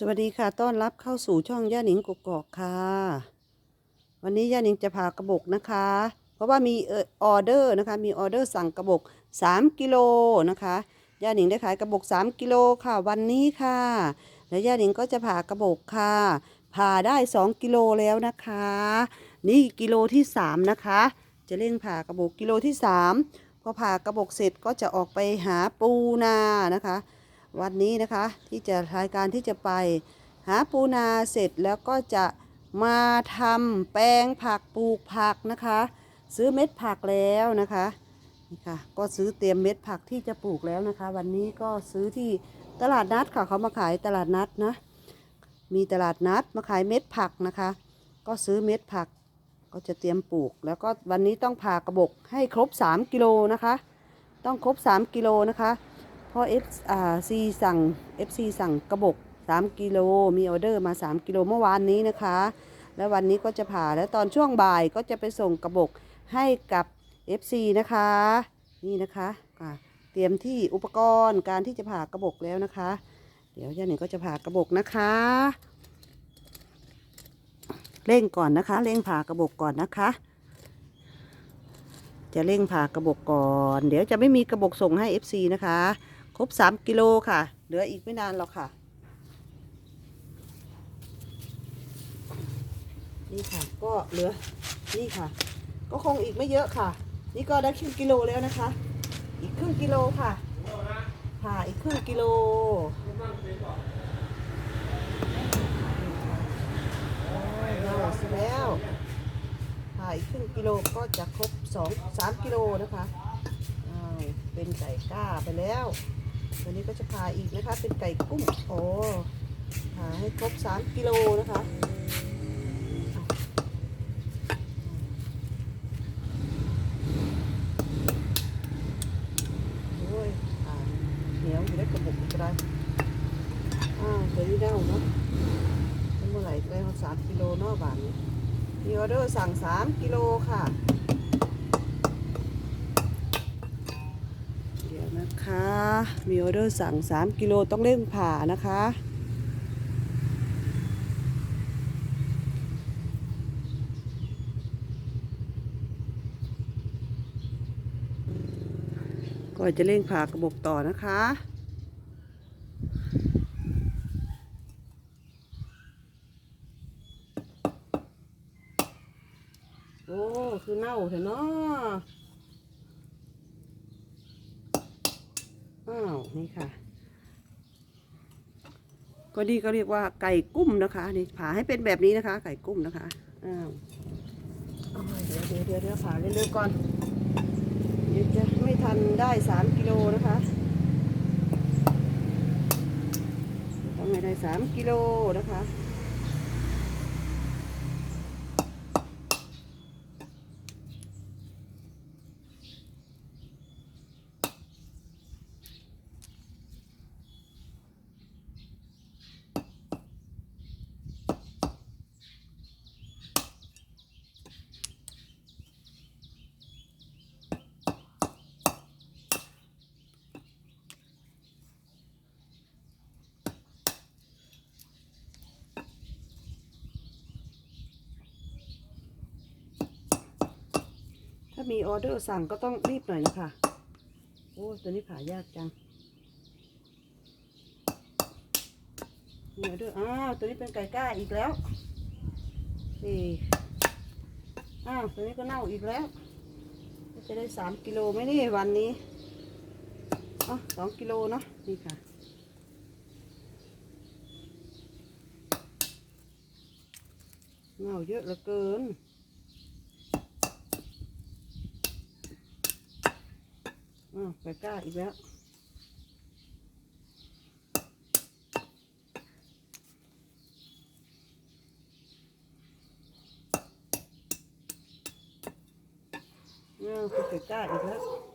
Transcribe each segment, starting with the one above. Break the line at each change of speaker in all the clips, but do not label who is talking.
สวัสดีค่ะ ต้อนรับเข้าสู่ช่องย่าหนิงกกอกค่ะ วันนี้ย่าหนิงจะพากระบอกนะคะ เพราะว่ามีเออออเดอร์นะคะ มีออเดอร์สั่งกระบอก3กิโลนะคะ ย่าหนิงได้ขายกระบอก3กิโลค่ะ วันนี้ค่ะ และย่าหนิงก็จะผ่ากระบอกค่ะ ผ่าได้ 2กิโลแล้วนะคะ นี่กิโลที่ 3 นะคะ จะเร่งผ่ากระบอกกิโลที่ 3 พอผ่ากระบอกเสร็จก็จะออกไปหาปูนานะคะ วันนี้นะคะที่จะรายการที่จะไป หาปูนาเสร็จแล้วก็จะมาทำแปลงผักปลูกผักนะคะ ซื้อเม็ดผักแล้วนะคะนี่ค่ะก็ซื้อเตรียมเม็ดผักที่จะปลูกแล้วนะคะ วันนี้ก็ซื้อที่ตลาดนัดค่ะเขามาขายตลาดนัดนะมีตลาดนัดมาขายเม็ดผักนะคะ ก็ซื้อเม็ดผักก็จะเตรียมปลูก แล้วก็วันนี้ต้องผ่ากระบอกให้ครบ 3 กิโลนะคะ ต้องครบ 3 กิโลนะคะ เพราะ F อ่า C สั่ง FC สั่งกระบอก3กิโลมีออเดอร์มา 3 กิโลเมื่อวานนี้นะคะ แล้ววันนี้ก็จะผ่าแล้วตอนช่วงบ่ายก็จะไปส่งกระบอกให้กับ FC นะคะ นี่นะคะะเตรียมที่อุปกรณ์การที่จะผ่ากระบอกแล้วนะคะ เดี๋ยวย่าหนึ่งก็จะผ่ากระบอกนะคะเร่งก่อนนะคะเร่งผ่ากระบอกก่อนนะคะ จะเร่งผ่ากระบอกก่อน เดี๋ยวจะไม่มีกระบอกส่งให้ FC นะคะ ครบ3กิโลค่ะ เหลืออีกไม่นานหรอกค่ะ นี่ค่ะ ก็เหลือ นี่ค่ะ ก็คงอีกไม่เยอะค่ะ นี่ก็ได้ครึ่งกิโลแล้วนะคะ อีกครึ่งกิโลค่ะ ค่ะ อีกครึ่งกิโลเสร็จแล้วค่ะ อีกครึ่งกิโลก็จะครบสองสามกิโลนะคะเป็นไก่ก้าไปแล้ว วันนี้ก็จะพาอีกนะคะ เป็นไก่กุ้งโอ้พาให้ครบสามกิโลนะคะโอ้ยเหนียวอยู่ได้กระบอกอีกได้อ้าวตัวนี้เน่าเนาะแล้วเมื่อไหร่จะได้สามกิโลนาะบานมีออเดอร์สั่งสามกิโลค่ะ เดี๋ยวนะคะ มีออเดอร์สั่ง 3 กิโลต้องเร่งผ่านะคะ ก็จะเร่งผ่ากระบอกต่อนะคะโอ้ คือเน่าเถอะเนาะ อ้าว นี่ค่ะ ก็ดีก็เรียกว่าไก่กุ้มนะคะ นี่ผ่าให้เป็นแบบนี้นะคะ ไก่กุ้มนะคะอ้าวเดี๋ยวเดี๋ยวเดี๋ยวเดี๋ยวผ่าเร็วๆก่อนเดี๋ยวจะไม่ทันได้สามกิโลนะคะต้องให้ได้สามกิโลนะคะ ถ้ามีออเดอร์สั่งก็ต้องรีบหน่อยนะคะ โอ้ตัวนี้ผ่ายากจังมีออเดอร์อ้าวตัวนี้เป็นไก่ก้าอีกแล้ว นี่อ้าวตัวนี้ก็เน่าอีกแล้ว จะได้สามกิโลไหมนี่วันนี้อ๋อสองกิโลเนาะนี่ค่ะเน่าเยอะเหลือเกิน อ้าวไก่ก้าอีกแล้วอ้าวไก่ก้าอีกแล้ว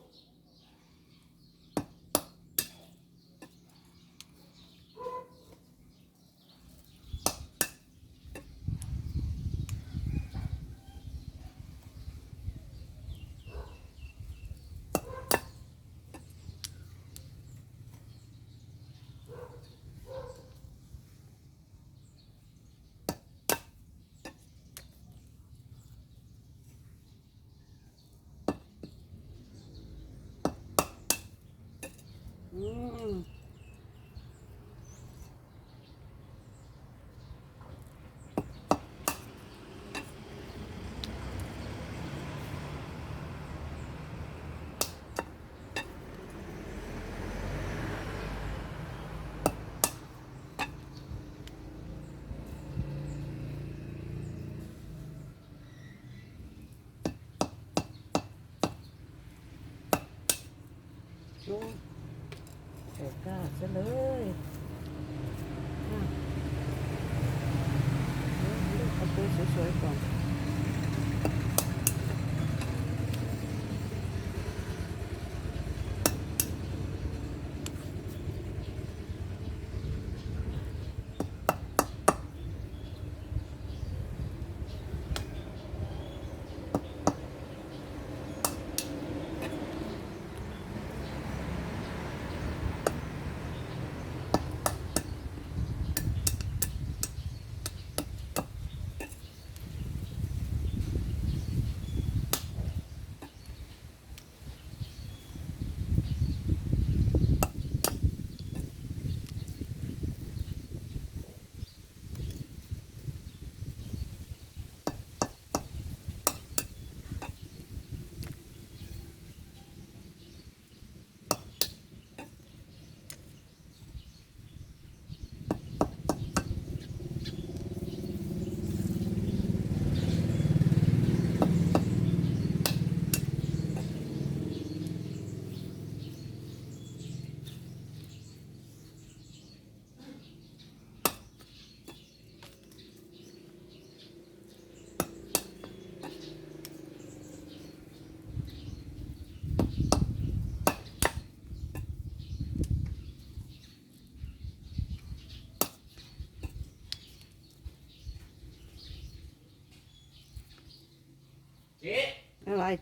โอ้แตกกล้าซะเลยอะเดี๋ยวเลือกเอาตัวสวยๆก่อน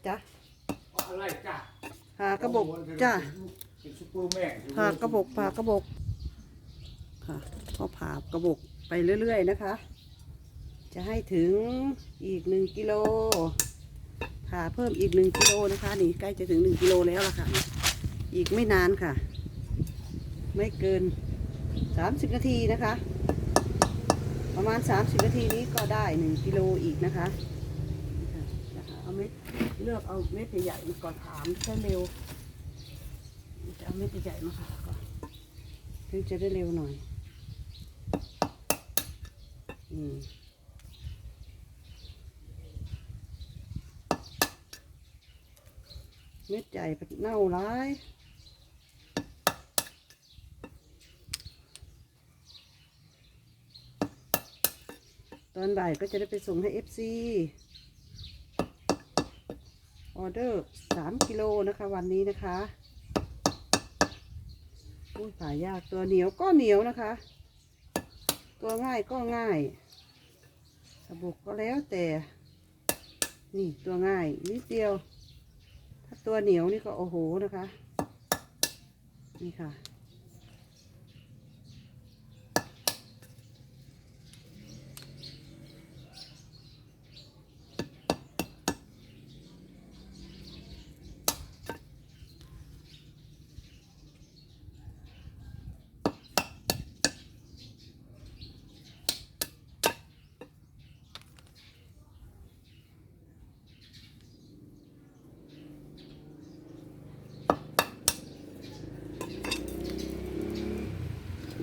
จ๊ะอะไรจ้ะ
หากระบอกจ้ะ
เป็นซุปเปอร์แมน
ผ่ากระบอกผ่ากระบอกค่ะก็ผ่ากระบอกไปเรื่อย ๆ นะคะ จะให้ถึงอีกหนึ่งกิโลผ่าเพิ่มอีกหนึ่งกิโลนะคะ นี่ใกล้จะถึงหนึ่งกิโลแล้วล่ะค่ะ อีกไม่นานค่ะ ไม่เกินสามสิบนาทีนะคะ ประมาณสามสิบนาทีนี้ก็ได้หนึ่งกิโลอีกนะคะนะคะเอาเม็ด เลือกเอาเม็ดใหญ่ๆมาก่อนถามใช่เร็วจะเอาเม็ดใหญ่ๆมาผ่าก่อนถึงจะได้เร็วหน่อยอืมเม็ดใหญ่เป็นเน่าร้ายตอนบ่ายก็จะได้ไปส่งให้ FC อ อเดอร์สามกิโลนะคะวันนี้นะคะอุ้ยผ่ายากตัวเหนียวก็เหนียวนะคะ ตัวง่ายก็ง่ายสบุกก็แล้วแต่ นี่ตัวง่ายนิดเดียว ถ้าตัวเหนียวนี่ก็โอ้โหนะคะ นี่ค่ะ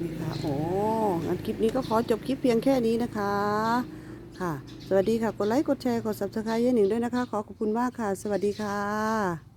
นี่ค่ะ โอ้งั้นค ลิปนี้ก็ขอจบคลิปเพียงแค่นี้นะคะ ค่ะ สวัสดีค่ะ กดไลค์ กดแชร์ กด subscribe ยันหนึ่งด้วยนะคะ ขอขอบคุณมากค่ะ สวัสดีค่ะ